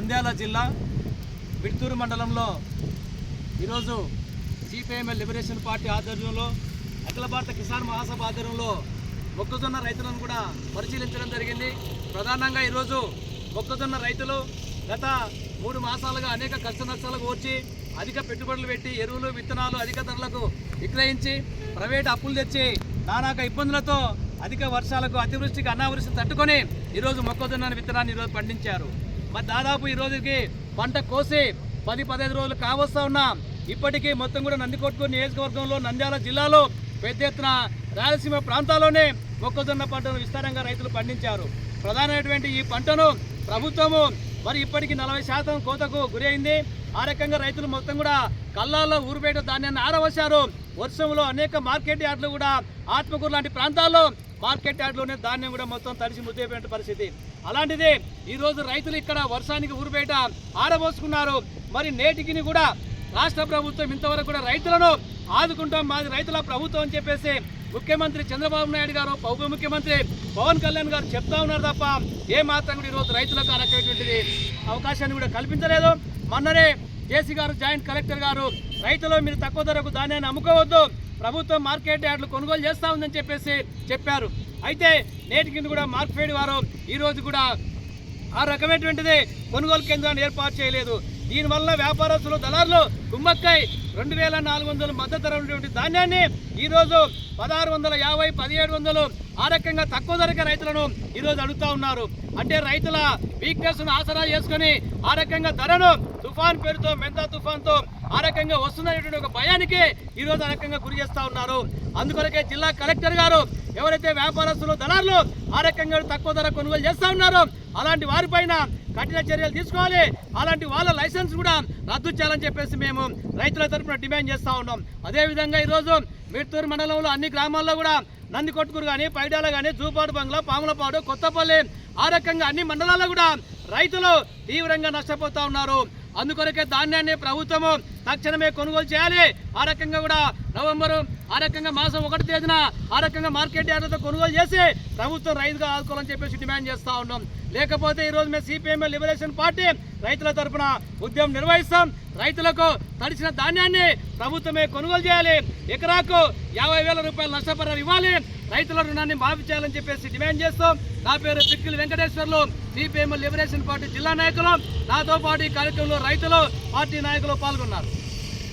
నంద్యాల జిల్లా బిడ్తూరు మండలంలో ఈరోజు సిపిఐఎంఎల్ లిబరేషన్ పార్టీ ఆధ్వర్యంలో అఖిల భారత కిసాన్ మహాసభ ఆధ్వర్యంలో మొక్కజొన్న రైతులను కూడా పరిశీలించడం జరిగింది. ప్రధానంగా ఈరోజు మొక్కజొన్న రైతులు గత మూడు మాసాలుగా అనేక కష్ట నష్టాలకు వచ్చి అధిక పెట్టుబడులు పెట్టి ఎరువులు విత్తనాలు అధిక ధరలకు విక్రయించి ప్రైవేట్ అప్పులు తెచ్చి నానాక ఇబ్బందులతో అధిక వర్షాలకు అతివృష్టికి అనావృష్టిని తట్టుకొని ఈరోజు మొక్కజొన్న విత్తనాన్ని ఈరోజు పండించారు. మరి దాదాపు ఈ రోజుకి పంట కోసి పది పదహైదు రోజులు కావస్తా ఉన్నాం. ఇప్పటికీ మొత్తం కూడా నందికొట్కూరు నియోజకవర్గంలో నంద్యాల జిల్లాలో పెద్ద ఎత్తున రాయలసీమ ప్రాంతాల్లోనే మొక్కజొన్న పంటను విస్తారంగా రైతులు పండించారు. ప్రధానమైనటువంటి ఈ పంటను ప్రభుత్వము మరి ఇప్పటికీ నలభై శాతం కోతకు గురైంది. ఆ రకంగా రైతులు మొత్తం కూడా కళ్ళాల్లో ఊరుపేట ధాన్యాన్ని ఆరవశారు. వర్షంలో అనేక మార్కెట్ యార్డులు కూడా ఆత్మకూరు లాంటి ప్రాంతాల్లో మార్కెట్ యార్డ్లోనే ధాన్యం కూడా మొత్తం తడిసి ముద్దైపోయిన పరిస్థితి. అలాంటిది ఈరోజు రైతులు ఇక్కడ వర్షానికి ఊరుబయట ఆరబోసుకున్నారు. మరి నేటికిని కూడా రాష్ట్ర ప్రభుత్వం ఇంతవరకు కూడా రైతులను ఆదుకుంటాం. మాది రైతుల ప్రభుత్వం అని చెప్పేసి ముఖ్యమంత్రి చంద్రబాబు నాయుడు గారు ఉప ముఖ్యమంత్రి పవన్ కళ్యాణ్ గారు చెప్తా ఉన్నారు తప్ప ఏ మాత్రం కూడా ఈరోజు రైతులకు అనటువంటిది అవకాశాన్ని కూడా కల్పించలేదు. మొన్ననే జేసీ గారు జాయింట్ కలెక్టర్ గారు రైతులు మీరు తక్కువ ధరకు ధాన్యాన్ని అమ్ముకోవద్దు. ప్రభుత్వం మార్కెట్ యార్డులు కొనుగోలు చేస్తా ఉందని చెప్పేసి చెప్పారు. అయితే నేటికి కూడా మార్కెట్ వారు ఈరోజు కూడా ఆ రకమైనటువంటిది కొనుగోలు కేంద్రాన్ని ఏర్పాటు చేయలేదు. దీనివల్ల వ్యాపారస్తులు దళారులు గుమ్మక్కై రెండు వేల నాలుగు వందల మద్దతు ధర ఉన్నటువంటి ధాన్యాన్ని ఈరోజు పదహారు వందల యాభై పదిహేడు వందలు ఆ రకంగా తక్కువ ధరకే రైతులను ఈరోజు అడుగుతా ఉన్నారు. అంటే రైతుల వీక్నెస్ ఆసరా చేసుకొని ఆ రకంగా ధరను తుఫాన్ పేరుతో మెంతా తుఫాన్తో ఆ రకంగా వస్తుందనేటువంటి ఒక భయానికి ఈరోజు ఆ రకంగా గురి చేస్తూ ఉన్నారు. అందుకొరకే జిల్లా కలెక్టర్ గారు ఎవరైతే వ్యాపారస్తులు దళారులు ఆ రకంగా తక్కువ ధర కొనుగోలు చేస్తూ ఉన్నారో అలాంటి వారిపైన కఠిన చర్యలు తీసుకోవాలి. అలాంటి వాళ్ళ లైసెన్స్ కూడా రద్దు చేయాలని చెప్పేసి మేము రైతుల తరపున డిమాండ్ చేస్తూ ఉన్నాం. అదేవిధంగా ఈరోజు మిడ్తూరు మండలంలో అన్ని గ్రామాల్లో కూడా నందికొట్టుకూరు కానీ పైడాల కానీ జూపాడు బంగ్లా పాములపాడు కొత్తపల్లి ఆ రకంగా అన్ని మండలాల్లో కూడా రైతులు తీవ్రంగా నష్టపోతా ఉన్నారు. అందుకొరకే ధాన్యాన్ని ప్రభుత్వము తక్షణమే కొనుగోలు చేయాలి. ఆ రకంగా కూడా నవంబరు ఆ రకంగా మాసం ఒకటి తేదీన ఆ రకంగా మార్కెట్ యార్డులతో కొనుగోలు చేసి ప్రభుత్వం రైతుగా ఆదుకోవాలని చెప్పేసి డిమాండ్ చేస్తూ ఉన్నాం. లేకపోతే ఈ రోజు మేము సిపిఎం లిబరేషన్ పార్టీ రైతుల తరపున ఉద్యమం నిర్వహిస్తాం. రైతులకు తడిసిన ధాన్యాన్ని ప్రభుత్వమే కొనుగోలు చేయాలి. ఎకరాకు యాభై వేల రూపాయలు నష్టపరిహారం ఇవ్వాలి. రైతుల రుణాన్ని మాఫీ చేయాలని చెప్పేసి డిమాండ్ చేస్తాం. నా పేరు Pikkili Venkateswarlu. CPM liberation party జిల్లా నాయకులు. నాతో పాటు ఈ కార్యక్రమంలో రైతులు పార్టీ నాయకులు పాల్గొన్నారు.